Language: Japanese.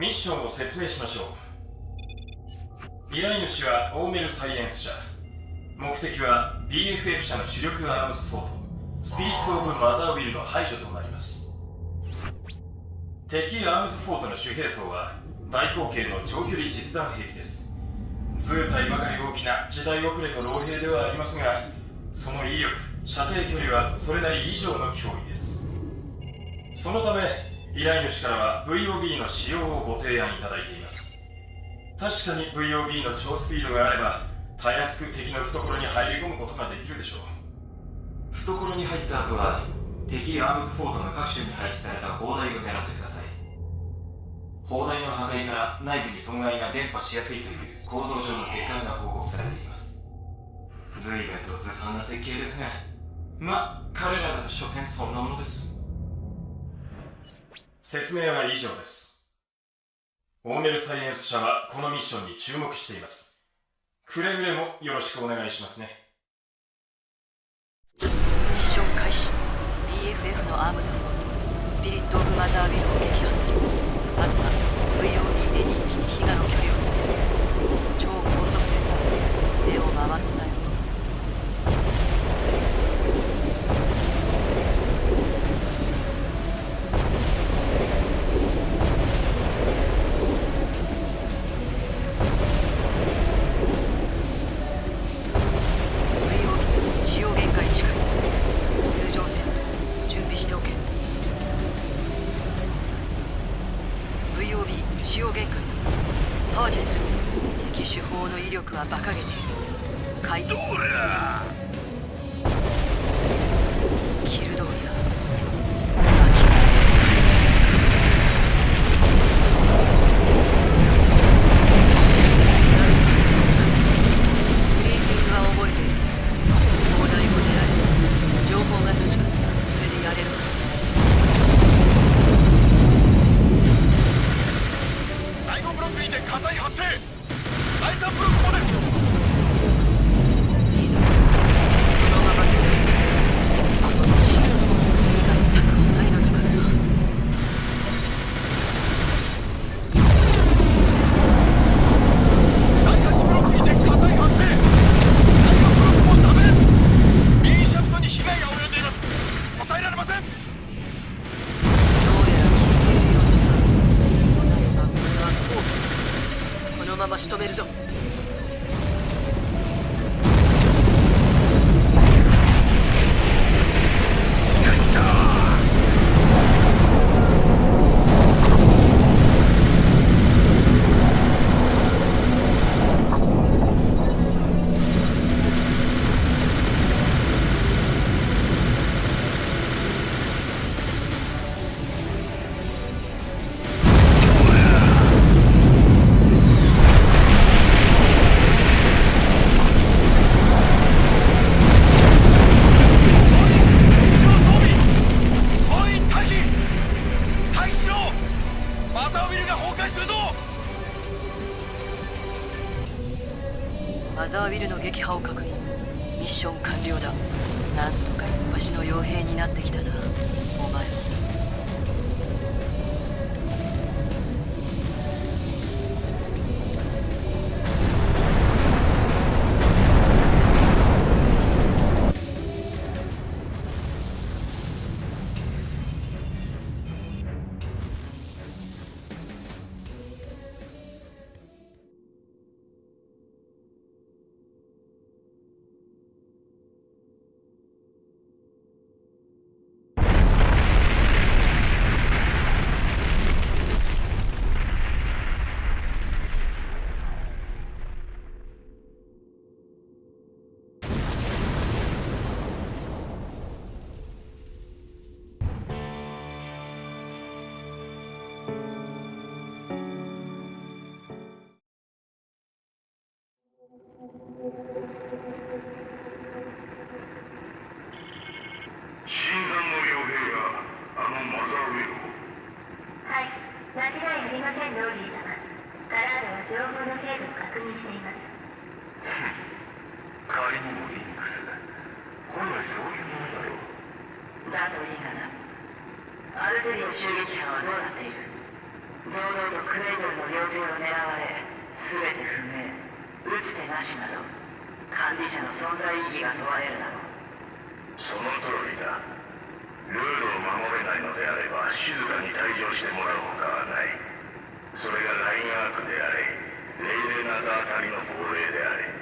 ミッションを説明しましょう。依頼主はオーメルサイエンス社目的は BFF 社の主力アームスフォート。スピリット・オブ・マザーウィルの排除となります。敵アームズフォートの主兵装は大口径の長距離実弾兵器です。図体ばかり大きな時代遅れの老兵ではありますがその威力射程距離はそれなり以上の脅威です。そのため依頼主からは VOB の使用をご提案いただいています。確かに VOB の超スピードがあればたやすく敵の懐に入り込むことができるでしょう。懐に入った後は敵アームズフォートの各所に配置された砲台を狙ってください。砲台の破壊から内部に損害が伝播しやすいという構造上の欠陥が報告されています。随分とずさんな設計ですがま彼らだと所詮そんなものです。説明は以上です。オーメルサイエンス社はこのミッションに注目しています。くれぐれもよろしくお願いしますね。ミッション開始。BFF のアームズフォート。スピリット・オブ・マザービルを撃破する。まずは VOB で一気に飛騨の距離を詰める。使用限界。だパージする。敵手法の威力は馬鹿げている。回答キルドーザー仕留めるぞ。マザーウィルの撃破を確認。ミッション完了だ。なんとか一発の傭兵になってきたな。お前間違いありません、ローリー様。ガラードは情報の精度を確認しています。仮にもリンクス本来そういうものだろうだといいがな。アルテリア襲撃班はどうなっている？堂々とクレイトルの予定を狙われ全て不明打つ手なしなど管理者の存在意義が問われるだろうその通りだルールを守れないのであれば静かに退場してもらうほかはない。それがラインアークであれレイレナザあたりの亡霊であれ。